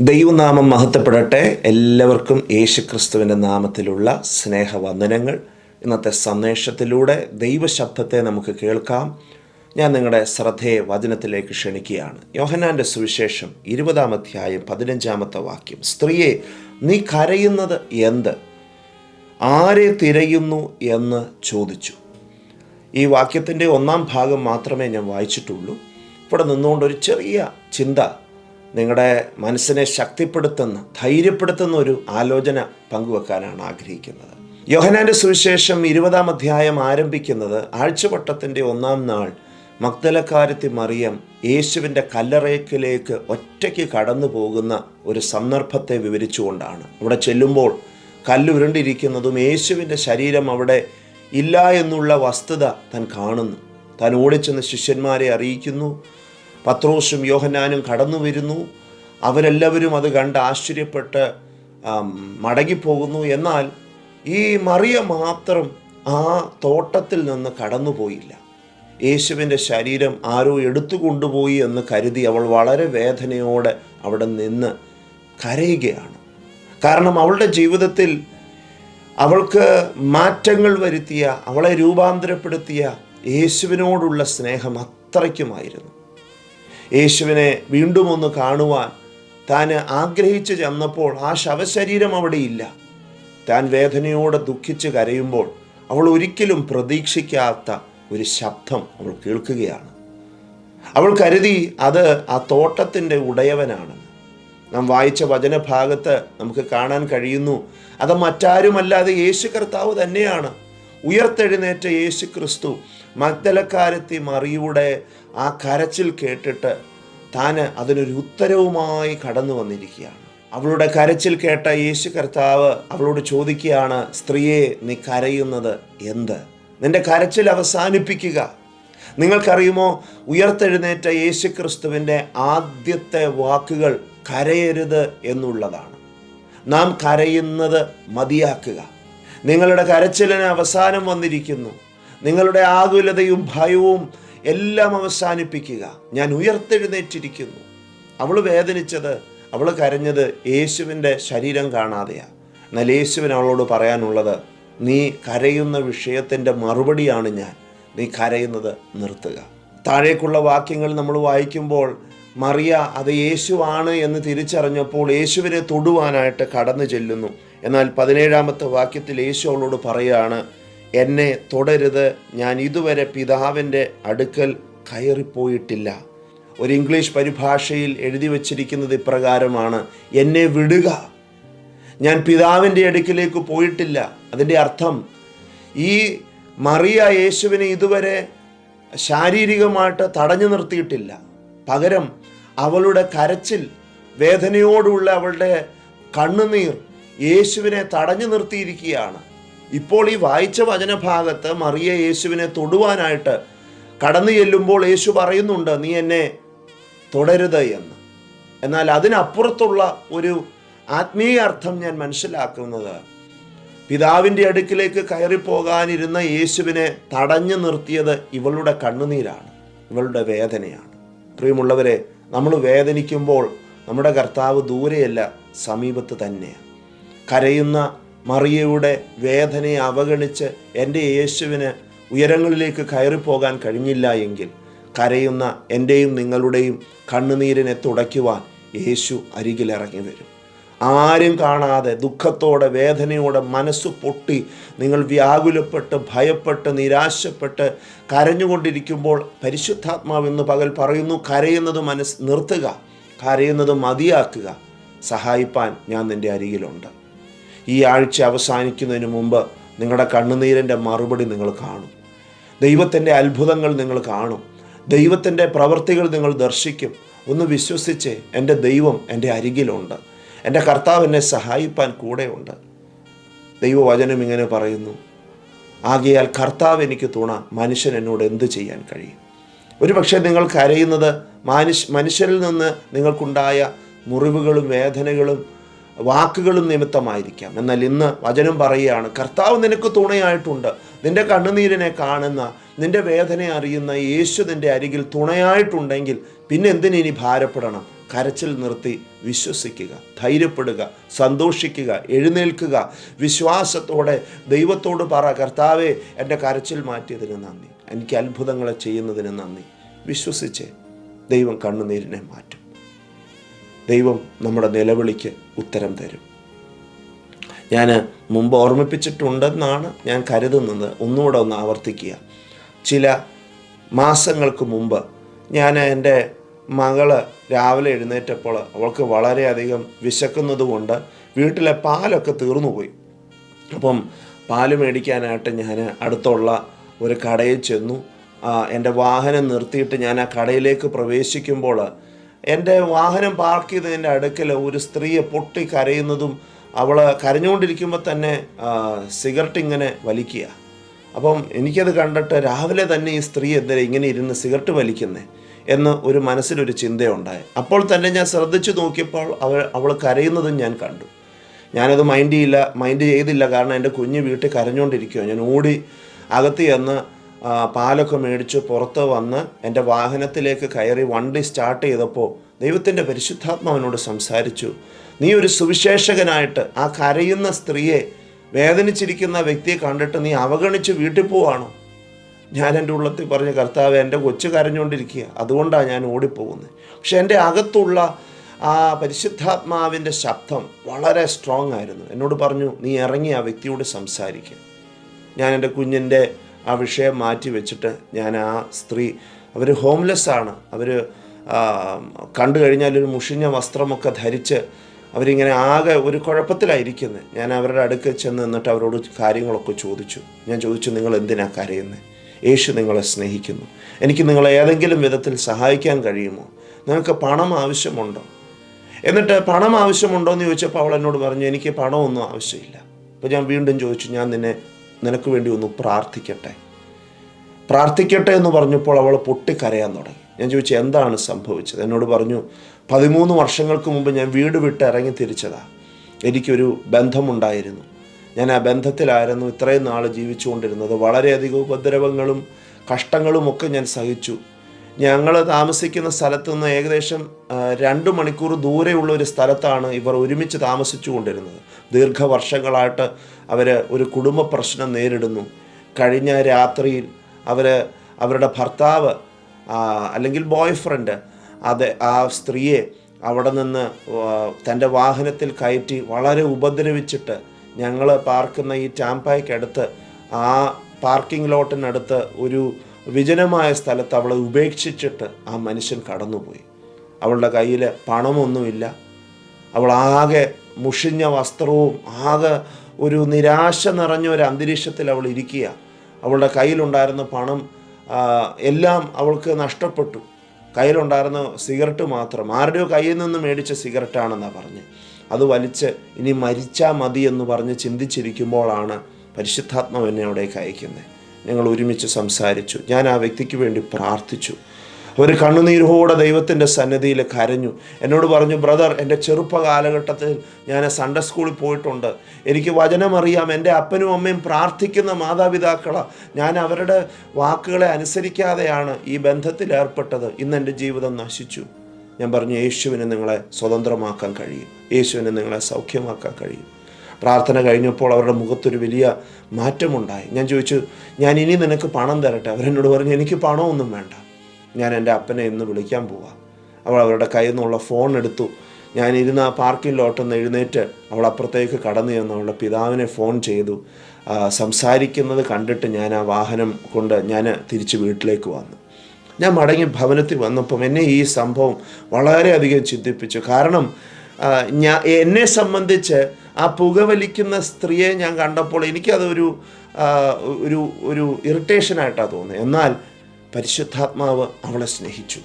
ദൈവനാമം മഹത്വപ്പെടട്ടെ. എല്ലാവർക്കും യേശുക്രിസ്തുവിന്റെ നാമത്തിലുള്ള സ്നേഹവന്ദനങ്ങൾ. ഇന്നത്തെ സന്ദേശത്തിലൂടെ ദൈവശബ്ദത്തെ നമുക്ക് കേൾക്കാം. ഞാൻ നിങ്ങളുടെ ശ്രദ്ധയെ വചനത്തിലേക്ക് ക്ഷണിക്കുകയാണ്. യോഹനാന്റെ സുവിശേഷം ഇരുപതാം അധ്യായം പതിനഞ്ചാമത്തെ വാക്യം. സ്ത്രീയെ നീ കരയുന്നത് എന്ത്? ആരെ തിരയുന്നു എന്ന് ചോദിച്ചു. ഈ വാക്യത്തിന്റെ ഒന്നാം ഭാഗം മാത്രമേ ഞാൻ വായിച്ചിട്ടുള്ളൂ. ഇവിടെ നിന്നുകൊണ്ട് ഒരു ചെറിയ ചിന്ത നിങ്ങളുടെ മനസ്സിനെ ശക്തിപ്പെടുത്തുന്ന ധൈര്യപ്പെടുത്തുന്ന ഒരു ആലോചന പങ്കുവെക്കാനാണ് ആഗ്രഹിക്കുന്നത്. യോഹനാന്റെ സുവിശേഷം ഇരുപതാം അധ്യായം ആരംഭിക്കുന്നത് ആഴ്ചവട്ടത്തിന്റെ ഒന്നാം നാൾ മക്തലക്കാരത്തി മറിയം യേശുവിന്റെ കല്ലറയക്കിലേക്ക് ഒറ്റയ്ക്ക് കടന്നു പോകുന്ന ഒരു സന്ദർഭത്തെ വിവരിച്ചുകൊണ്ടാണ്. അവിടെ ചെല്ലുമ്പോൾ കല്ലുരുണ്ടിരിക്കുന്നതും യേശുവിന്റെ ശരീരം അവിടെ ഇല്ല എന്നുള്ള വസ്തുത താൻ കാണുന്നു. താൻ ഓടിച്ചെന്ന് ശിഷ്യന്മാരെ അറിയിക്കുന്നു. പത്രോസും യോഹന്നാനും കടന്നു വരുന്നു. അവരെല്ലാവരും അത് കണ്ട് ആശ്ചര്യപ്പെട്ട് മടങ്ങിപ്പോകുന്നു. എന്നാൽ ഈ മറിയ മാത്രം ആ തോട്ടത്തിൽ നിന്ന് കടന്നുപോയില്ല. യേശുവിന്റെ ശരീരം ആരോ എടുത്തു കൊണ്ടുപോയി എന്ന് കരുതി അവൾ വളരെ വേദനയോടെ അവിടെ നിന്ന് കരയുകയാണ്. കാരണം അവളുടെ ജീവിതത്തിൽ അവൾക്ക് മാറ്റങ്ങൾ വരുത്തിയ അവളെ രൂപാന്തരപ്പെടുത്തിയ യേശുവിനോടുള്ള സ്നേഹം അത്രയ്ക്കുമായിരുന്നു. യേശുവിനെ വീണ്ടും ഒന്ന് കാണുവാൻ താൻ ആഗ്രഹിച്ചു ചെന്നപ്പോൾ ആ ശവശരീരം അവിടെ ഇല്ല. താൻ വേദനയോടെ ദുഃഖിച്ച് കരയുമ്പോൾ അവൾ ഒരിക്കലും പ്രതീക്ഷിക്കാത്ത ഒരു ശബ്ദം അവൾ കേൾക്കുകയാണ്. അവൾ കരുതി അത് ആ തോട്ടത്തിന്റെ ഉടയവനാണ്. നാം വായിച്ച വചനഭാഗത്ത് നമുക്ക് കാണാൻ കഴിയുന്നു അത് മറ്റാരുമല്ലാതെ യേശു കർത്താവ് തന്നെയാണ്. ഉയർത്തെഴുന്നേറ്റ യേശു ക്രിസ്തു മഗ്ദലക്കാരത്തി മറിയുടെ ആ കരച്ചിൽ കേട്ടിട്ട് താന് അതിനൊരു ഉത്തരവുമായി കടന്നു വന്നിരിക്കുകയാണ്. അവളുടെ കരച്ചിൽ കേട്ട യേശു കർത്താവ് അവളോട് ചോദിക്കുകയാണ് സ്ത്രീയെ നീ കരയുന്നത് എന്ത്? നിന്റെ കരച്ചിൽ അവസാനിപ്പിക്കുക. നിങ്ങൾക്കറിയുമോ ഉയർത്തെഴുന്നേറ്റ യേശു ക്രിസ്തുവിന്റെ ആദ്യത്തെ വാക്കുകൾ കരയരുത് എന്നുള്ളതാണ്. നാം കരയുന്നത് മതിയാക്കുക. നിങ്ങളുടെ കരച്ചിലിന് അവസാനം വന്നിരിക്കുന്നു. നിങ്ങളുടെ ആകുലതയും ഭയവും എല്ലാം അവസാനിപ്പിക്കുക. ഞാൻ ഉയർത്തെഴുന്നേറ്റിരിക്കുന്നു. അവൾ വേദനിച്ചത് അവൾ കരഞ്ഞത് യേശുവിന്റെ ശരീരം കാണാതെയാണ്. എന്നാൽ യേശുവിന് അവളോട് പറയാനുള്ളത് നീ കരയുന്ന വിഷയത്തിന്റെ മറുപടിയാണ് ഞാൻ. നീ കരയുന്നത് നിർത്തുക. താഴേക്കുള്ള വാക്യങ്ങൾ നമ്മൾ വായിക്കുമ്പോൾ മറിയ അത് യേശുവാണ് എന്ന് തിരിച്ചറിഞ്ഞപ്പോൾ യേശുവിനെ തൊടുവാനായിട്ട് കടന്നു ചെല്ലുന്നു. എന്നാൽ പതിനേഴാമത്തെ വാക്യത്തിൽ യേശു അവളോട് പറയാണ് എന്നെ തുടരുത്. ഞാൻ ഇതുവരെ പിതാവിന്റെ അടുക്കൽ കയറിപ്പോയിട്ടില്ല. ഒരു ഇംഗ്ലീഷ് പരിഭാഷയിൽ എഴുതി വച്ചിരിക്കുന്നത് ഇപ്രകാരമാണ് എന്നെ വിടുക. ഞാൻ പിതാവിന്റെ അടുക്കിലേക്ക് പോയിട്ടില്ല. അതിന്റെ അർത്ഥം ഈ മറിയ യേശുവിനെ ഇതുവരെ ശാരീരികമായിട്ട് തടഞ്ഞു നിർത്തിയിട്ടില്ല. പകരം അവളുടെ കരച്ചിൽ വേദനയോടുള്ള അവളുടെ കണ്ണുനീർ യേശുവിനെ തടഞ്ഞു നിർത്തിയിരിക്കുകയാണ്. ഇപ്പോൾ ഈ വായിച്ച വചനഭാഗത്ത് മറിയ യേശുവിനെ തൊടുവാനായിട്ട് കടന്നു ചെല്ലുമ്പോൾ യേശു പറയുന്നുണ്ട് നീ എന്നെ തുടരുത് എന്ന്. എന്നാൽ അതിനപ്പുറത്തുള്ള ഒരു ആത്മീയ അർത്ഥം ഞാൻ മനസ്സിലാക്കുന്നത് പിതാവിന്റെ അടുക്കിലേക്ക് കയറിപ്പോകാനിരുന്ന യേശുവിനെ തടഞ്ഞു നിർത്തിയത് ഇവളുടെ കണ്ണുനീരാണ് ഇവളുടെ വേദനയാണ്. പ്രിയമുള്ളവരെ നമ്മൾ വേദനിക്കുമ്പോൾ നമ്മുടെ കർത്താവ് ദൂരെയല്ല സമീപത്ത് തന്നെയാണ്. കരയുന്ന മറിയയുടെ വേദനയെ അവഗണിച്ച് എന്റെ യേശുവിന് ഉയരങ്ങളിലേക്ക് കയറിപ്പോകാൻ കഴിഞ്ഞില്ല എങ്കിൽ കരയുന്ന എന്റെയും നിങ്ങളുടെയും കണ്ണുനീരിനെ തുടയ്ക്കുവാൻ യേശു അരികിലിറങ്ങി വരും. ആരും കാണാതെ ദുഃഖത്തോടെ വേദനയോടെ മനസ്സ് പൊട്ടി നിങ്ങൾ വ്യാകുലപ്പെട്ട് ഭയപ്പെട്ട് നിരാശപ്പെട്ട് കരഞ്ഞുകൊണ്ടിരിക്കുമ്പോൾ പരിശുദ്ധാത്മാവ് ഇന്ന് പകൽ പറയുന്നു കരയുന്നത് മനസ്സ് നിർത്തുക കരയുന്നത് മതിയാക്കുക. സഹായിപ്പാൻ ഞാൻ നിന്റെ അരികിലുണ്ട്. ഈ ആഴ്ച അവസാനിക്കുന്നതിന് മുമ്പ് നിങ്ങളുടെ കണ്ണുനീരിന്റെ മറുപടി നിങ്ങൾ കാണും. ദൈവത്തിന്റെ അത്ഭുതങ്ങൾ നിങ്ങൾ കാണും. ദൈവത്തിന്റെ പ്രവൃത്തികൾ നിങ്ങൾ ദർശിക്കും. ഒന്ന് വിശ്വസിച്ച് എന്റെ ദൈവം എന്റെ അരികിലുണ്ട്. എന്റെ കർത്താവ് എന്നെ സഹായിപ്പാൻ കൂടെയുണ്ട്. ദൈവവചനം ഇങ്ങനെ പറയുന്നു. ആകയാൽ കർത്താവ് എനിക്ക് തുണ മനുഷ്യൻ എന്നോട് എന്ത് ചെയ്യാൻ കഴിയും? ഒരു പക്ഷേ നിങ്ങൾ കരയുന്നത് മനുഷ്യ മനുഷ്യരിൽ നിന്ന് നിങ്ങൾക്കുണ്ടായ മുറിവുകളും വേദനകളും വാക്കുകളും നിമിത്തമായിരിക്കാം. എന്നാൽ ഇന്ന് വചനം പറയുകയാണ് കർത്താവ് നിനക്ക് തുണയായിട്ടുണ്ട്. നിന്റെ കണ്ണുനീരിനെ കാണുന്ന നിന്റെ വേദന അറിയുന്ന യേശു നിന്റെ അരികിൽ തുണയായിട്ടുണ്ടെങ്കിൽ പിന്നെ എന്തിനി ഭാരപ്പെടണം? കരച്ചിൽ നിർത്തി വിശ്വസിക്കുക ധൈര്യപ്പെടുക സന്തോഷിക്കുക എഴുന്നേൽക്കുക. വിശ്വാസത്തോടെ ദൈവത്തോട് പറ കർത്താവെ എന്റെ കരച്ചിൽ മാറ്റിയതിന് നന്ദി. എനിക്ക് അത്ഭുതങ്ങളെ ചെയ്യുന്നതിന് നന്ദി. വിശ്വസിച്ച്. ദൈവം കണ്ണുനീരിനെ മാറ്റും. ദൈവം നമ്മുടെ നിലവിളിക്ക് ഉത്തരം തരും. ഞാൻ മുമ്പ് ഓർമ്മിപ്പിച്ചിട്ടുണ്ടെന്നാണ് ഞാൻ കരുതുന്നത്. ഒന്നുകൂടെ ഒന്ന് ആവർത്തിക്കുക. ചില മാസങ്ങൾക്ക് മുമ്പ് ഞാൻ എന്റെ മകൾ രാവിലെ എഴുന്നേറ്റപ്പോൾ അവൾക്ക് വളരെയധികം വിശക്കുന്നത് കൊണ്ട് വീട്ടിലെ പാലൊക്കെ തീർന്നുപോയി. അപ്പം പാൽ മേടിക്കാനായിട്ട് ഞാൻ അടുത്തുള്ള ഒരു കടയിൽ ചെന്നു. എന്റെ വാഹനം നിർത്തിയിട്ട് ഞാൻ ആ കടയിലേക്ക് പ്രവേശിക്കുമ്പോൾ എന്റെ വാഹനം പാർക്ക് ചെയ്തതിന്റെ അടുക്കൽ ഒരു സ്ത്രീയെ പൊട്ടി കരയുന്നതും അവൾ കരഞ്ഞുകൊണ്ടിരിക്കുമ്പോൾ തന്നെ സിഗരറ്റ് ഇങ്ങനെ വലിക്കുക. അപ്പം എനിക്കത് കണ്ടിട്ട് രാവിലെ തന്നെ ഈ സ്ത്രീ എന്തിനാ ഇങ്ങനെ ഇരുന്ന് സിഗരറ്റ് വലിക്കുന്നേ എന്ന് ഒരു മനസ്സിലൊരു ചിന്തയുണ്ടായി. അപ്പോൾ തന്നെ ഞാൻ ശ്രദ്ധിച്ചു നോക്കിയപ്പോൾ അവൾ അവൾ കരയുന്നതും ഞാൻ കണ്ടു. ഞാനത് മൈൻഡ് ചെയ്യില്ല മൈൻഡ് ചെയ്തില്ല. കാരണം എന്റെ കുഞ്ഞ് വീട്ടിൽ കരഞ്ഞുകൊണ്ടിരിക്കുകയാണ് ഞാൻ ഓടി അകത്ത് ചെന്ന് പാലൊക്കെ മേടിച്ച് പുറത്ത് വന്ന് എന്റെ വാഹനത്തിലേക്ക് കയറി വണ്ടി സ്റ്റാർട്ട് ചെയ്തപ്പോൾ ദൈവത്തിന്റെ പരിശുദ്ധാത്മാവിനോട് സംസാരിച്ചു. നീ ഒരു സുവിശേഷകനായിട്ട് ആ കരയുന്ന സ്ത്രീയെ വേദനിച്ചിരിക്കുന്ന വ്യക്തിയെ കണ്ടിട്ട് നീ അവഗണിച്ച് വീട്ടിൽ പോവാണോ? ഞാൻ എന്റെ ഉള്ളത്തിൽ പറഞ്ഞ കർത്താവ് എന്റെ കൊച്ചു കരഞ്ഞുകൊണ്ടിരിക്കുക. അതുകൊണ്ടാണ് ഞാൻ ഓടിപ്പോകുന്നത്. പക്ഷെ എന്റെ അകത്തുള്ള ആ പരിശുദ്ധാത്മാവിന്റെ ശബ്ദം വളരെ സ്ട്രോങ് ആയിരുന്നു. എന്നോട് പറഞ്ഞു നീ ഇറങ്ങി ആ വ്യക്തിയോട് സംസാരിക്കുക ഞാൻ എന്റെ കുഞ്ഞിന്റെ ആ വിഷയം മാറ്റി വെച്ചിട്ട് ഞാൻ ആ സ്ത്രീ അവർ ഹോംലെസ് ആണ്. അവർ കണ്ടു കഴിഞ്ഞാൽ ഒരു മുഷിഞ്ഞ വസ്ത്രമൊക്കെ ധരിച്ച് അവരിങ്ങനെ ആകെ ഒരു കുഴപ്പത്തിലായിരിക്കുന്നത് ഞാൻ അവരുടെ അടുക്കൽ ചെന്ന് നിന്നിട്ട് അവരോട് കാര്യങ്ങളൊക്കെ ചോദിച്ചു. ഞാൻ ചോദിച്ചു നിങ്ങൾ എന്തിനാ കരയുന്നത് യേശു നിങ്ങളെ സ്നേഹിക്കുന്നു. എനിക്ക് നിങ്ങളെ ഏതെങ്കിലും വിധത്തിൽ സഹായിക്കാൻ കഴിയുമോ? നിങ്ങൾക്ക് പണം ആവശ്യമുണ്ടോ? എന്നിട്ട് പണം ആവശ്യമുണ്ടോ എന്ന് ചോദിച്ചപ്പോൾ അവൾ എന്നോട് പറഞ്ഞു എനിക്ക് പണമൊന്നും ആവശ്യമില്ല. അപ്പോൾ ഞാൻ വീണ്ടും ചോദിച്ചു ഞാൻ നിന്നെ നിനക്ക് വേണ്ടി ഒന്ന് പ്രാർത്ഥിക്കട്ടെ. പ്രാർത്ഥിക്കട്ടെ എന്ന് പറഞ്ഞപ്പോൾ അവൾ പൊട്ടിക്കരയാൻ തുടങ്ങി. ഞാൻ ചോദിച്ചു എന്താണ് സംഭവിച്ചത്? എന്നോട് പറഞ്ഞു പതിമൂന്ന് വർഷങ്ങൾക്ക് മുമ്പ് ഞാൻ വീട് വിട്ട് ഇറങ്ങി തിരിച്ചതാ. എനിക്കൊരു ബന്ധമുണ്ടായിരുന്നു. ഞാൻ ആ ബന്ധത്തിലായിരുന്നു ഇത്രയും നാൾ ജീവിച്ചുകൊണ്ടിരുന്നത്. വളരെയധികം ഉപദ്രവങ്ങളും കഷ്ടങ്ങളുമൊക്കെ ഞാൻ സഹിച്ചു. ഞങ്ങൾ താമസിക്കുന്ന സ്ഥലത്തു നിന്ന് ഏകദേശം രണ്ട് മണിക്കൂർ ദൂരെയുള്ള ഒരു സ്ഥലത്താണ് ഇവർ ഒരുമിച്ച് താമസിച്ചു കൊണ്ടിരുന്നത്. ദീർഘവർഷങ്ങളായിട്ട് അവർ ഒരു കുടുംബ പ്രശ്നം നേരിടുന്നു. കഴിഞ്ഞ രാത്രിയിൽ അവർ അവരുടെ ഭർത്താവ് അല്ലെങ്കിൽ ബോയ് ഫ്രണ്ട് അത് ആ സ്ത്രീയെ അവിടെ നിന്ന് തന്റെ വാഹനത്തിൽ കയറ്റി വളരെ ഉപദ്രവിച്ചിട്ട് ഞങ്ങൾ പാർക്കുന്ന ഈ ടാമ്പായ്ക്കടുത്ത് ആ പാർക്കിംഗ് ലോട്ടിനടുത്ത് ഒരു വിജനമായ സ്ഥലത്ത് അവളെ ഉപേക്ഷിച്ചിട്ട് ആ മനുഷ്യൻ കടന്നുപോയി. അവളുടെ കയ്യിൽ പണമൊന്നുമില്ല. അവൾ ആകെ മുഷിഞ്ഞ വസ്ത്രവും ആകെ ഒരു നിരാശ നിറഞ്ഞ ഒരു അന്തരീക്ഷത്തിൽ അവൾ ഇരിക്കുക അവളുടെ കയ്യിലുണ്ടായിരുന്ന പണം എല്ലാം അവൾക്ക് നഷ്ടപ്പെട്ടു. കയ്യിലുണ്ടായിരുന്ന സിഗരറ്റ് മാത്രം. ആരുടെയോ കയ്യിൽ നിന്ന് മേടിച്ച സിഗരറ്റാണെന്നാണ് പറഞ്ഞ്. അത് വലിച്ച് ഇനി മരിച്ചാൽ മതി എന്ന് പറഞ്ഞ് ചിന്തിച്ചിരിക്കുമ്പോഴാണ് പരിശുദ്ധാത്മാവ് എന്നെ അവിടേക്ക് അയക്കുന്നത്. ഞങ്ങൾ ഒരുമിച്ച് സംസാരിച്ചു. ഞാൻ ആ വ്യക്തിക്ക് വേണ്ടി പ്രാർത്ഥിച്ചു. ഒരു കണ്ണുനീരോടെ ദൈവത്തിന്റെ സന്നിധിയിൽ കരഞ്ഞു. എന്നോട് പറഞ്ഞു ബ്രദർ എന്റെ ചെറുപ്പ കാലഘട്ടത്തിൽ ഞാൻ സൺഡേ സ്കൂളിൽ പോയിട്ടുണ്ട്. എനിക്ക് വചനമറിയാം എന്റെ അപ്പനും അമ്മയും പ്രാർത്ഥിക്കുന്ന മാതാപിതാക്കളാണ് ഞാൻ അവരുടെ വാക്കുകളെ അനുസരിക്കാതെയാണ് ഈ ബന്ധത്തിൽ ഏർപ്പെട്ടത്. ഇന്ന് എന്റെ ജീവിതം നശിച്ചു. ഞാൻ പറഞ്ഞു യേശുവിനെ നിങ്ങളെ സ്വതന്ത്രമാക്കാൻ കഴിയും. യേശുവിനെ നിങ്ങളെ സൗഖ്യമാക്കാൻ കഴിയും. പ്രാർത്ഥന കഴിഞ്ഞപ്പോൾ അവരുടെ മുഖത്തൊരു വലിയ മാറ്റമുണ്ടായി. ഞാൻ ചോദിച്ചു ഞാൻ ഇനി നിനക്ക് പണം തരട്ടെ? അവരെന്നോട് പറഞ്ഞു എനിക്ക് പണമൊന്നും വേണ്ട. ഞാൻ എന്റെ അപ്പനെ ഇന്ന് വിളിക്കാൻ പോവാം. അവൾ അവരുടെ കയ്യിൽ നിന്നുള്ള ഫോൺ എടുത്തു. ഞാൻ ഇരുന്ന് ആ പാർക്കിംഗ് ലോട്ടിൽ എഴുന്നേറ്റ് അവൾ അപ്പുറത്തേക്ക് കടന്നു ചെന്ന് അവളുടെ പിതാവിനെ ഫോൺ ചെയ്തു. സംസാരിക്കുന്നത് കണ്ടിട്ട് ഞാൻ ആ വാഹനം കൊണ്ട് ഞാൻ തിരിച്ച് വീട്ടിലേക്ക് വന്നു. ഞാൻ മടങ്ങി ഭവനത്തിൽ വന്നപ്പം എന്നെ ഈ സംഭവം വളരെയധികം ചിന്തിപ്പിച്ചു. കാരണം ഞാൻ എന്നെ സംബന്ധിച്ച് ആ പുകവലിക്കുന്ന സ്ത്രീയെ ഞാൻ കണ്ടപ്പോൾ എനിക്കതൊരു ഒരു ഒരു ഇറിറ്റേഷനായിട്ടാണ് തോന്നുന്നത്. എന്നാൽ പരിശുദ്ധാത്മാവ് അവളെ സ്നേഹിച്ചു.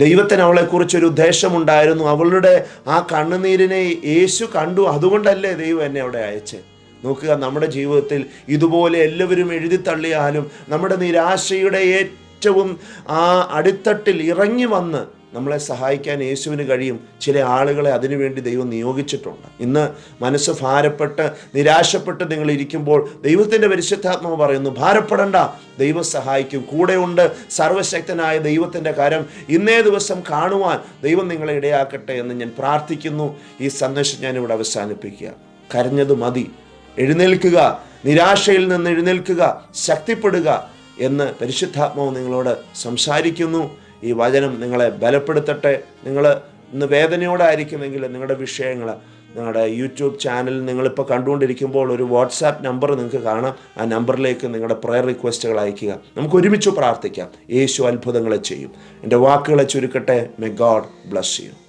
ദൈവത്തിന് അവളെക്കുറിച്ചൊരു ഉദ്ദേശമുണ്ടായിരുന്നു അവളുടെ ആ കണ്ണുനീരിനെ യേശു കണ്ടു. അതുകൊണ്ടല്ലേ ദൈവം എന്നെ അവിടെ അയച്ചത് നോക്കുക നമ്മുടെ ജീവിതത്തിൽ ഇതുപോലെ എല്ലാവരും എഴുതി തള്ളിയാലും നമ്മുടെ നിരാശയുടെ ഏറ്റവും ആ അടിത്തട്ടിൽ ഇറങ്ങി വന്ന് നമ്മളെ സഹായിക്കാൻ യേശുവിന് കഴിയും. ചില ആളുകളെ അതിനുവേണ്ടി ദൈവം നിയോഗിച്ചിട്ടുണ്ട്. ഇന്ന് മനസ്സ് ഭാരപ്പെട്ട് നിരാശപ്പെട്ട് നിങ്ങൾ ഇരിക്കുമ്പോൾ ദൈവത്തിന്റെ പരിശുദ്ധാത്മാവ് പറയുന്നു ഭാരപ്പെടണ്ട ദൈവം സഹായിക്കും. കൂടെയുണ്ട് സർവശക്തനായ ദൈവത്തിന്റെ കരം. ഇന്നേ ദിവസം കാണുവാൻ ദൈവം നിങ്ങളെ ഇടയാക്കട്ടെ എന്ന് ഞാൻ പ്രാർത്ഥിക്കുന്നു. ഈ സന്ദേശം ഞാനിവിടെ അവസാനിപ്പിക്കുക. കരഞ്ഞത് മതി. എഴുന്നേൽക്കുക. നിരാശയിൽ നിന്ന് എഴുന്നേൽക്കുക. ശക്തിപ്പെടുക എന്ന് പരിശുദ്ധാത്മാവ് നിങ്ങളോട് സംസാരിക്കുന്നു. ഈ വചനം നിങ്ങളെ ബലപ്പെടുത്തട്ടെ. നിങ്ങൾ ഇന്ന് വേദനയോടെ ആയിരിക്കുമെങ്കിൽ നിങ്ങളുടെ വിഷയങ്ങൾ നിങ്ങളുടെ യൂട്യൂബ് ചാനൽ നിങ്ങളിപ്പോൾ കണ്ടുകൊണ്ടിരിക്കുമ്പോൾ ഒരു വാട്സാപ്പ് നമ്പർ നിങ്ങൾക്ക് കാണാം. ആ നമ്പറിലേക്ക് നിങ്ങളുടെ പ്രയർ റിക്വസ്റ്റുകൾ അയയ്ക്കുക. നമുക്ക് ഒരുമിച്ച് പ്രാർത്ഥിക്കാം. യേശു അത്ഭുതങ്ങളെ ചെയ്യും. എന്റെ വാക്കുകളെ ചുരുക്കട്ടെ. മെ ഗാഡ് ബ്ലസ് യു